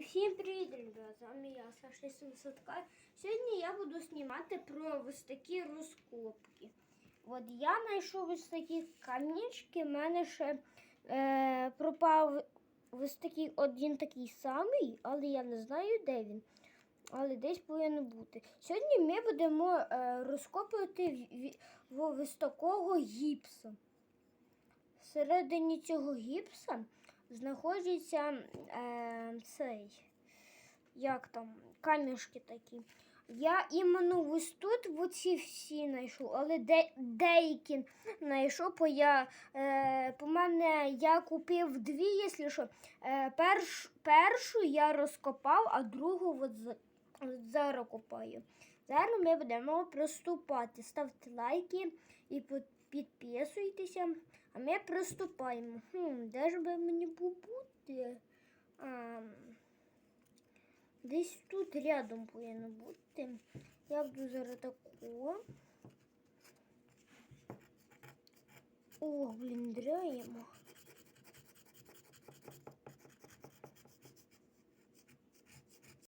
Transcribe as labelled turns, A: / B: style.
A: Всім привіт, ребята! З вами я, Саша Садка. Сьогодні я буду знімати про ось такі розкопки. От я знайшов ось такі камінчики, в мене ще е, пропав ось такий один такий самий, але я не знаю, де він. Але десь повинен бути. Сьогодні ми будемо е, розкопувати ось такого гіпса. Всередині цього гіпса знаходиться е, цей, як там, камішки такі. Я іменно ось тут оці всі знайшов, але де, деякі знайшов, бо я, е, по мене я купив дві, якщо що. Е, перш, першу я розкопав, а другу от зараз. Зараз ми будемо приступати. Ставте лайки і підписуйтеся. А ми приступаємо. Хм, де ж би мені побути? А, десь тут рядом повинно бути. Я буду зараз тако. О, блін, дряємо.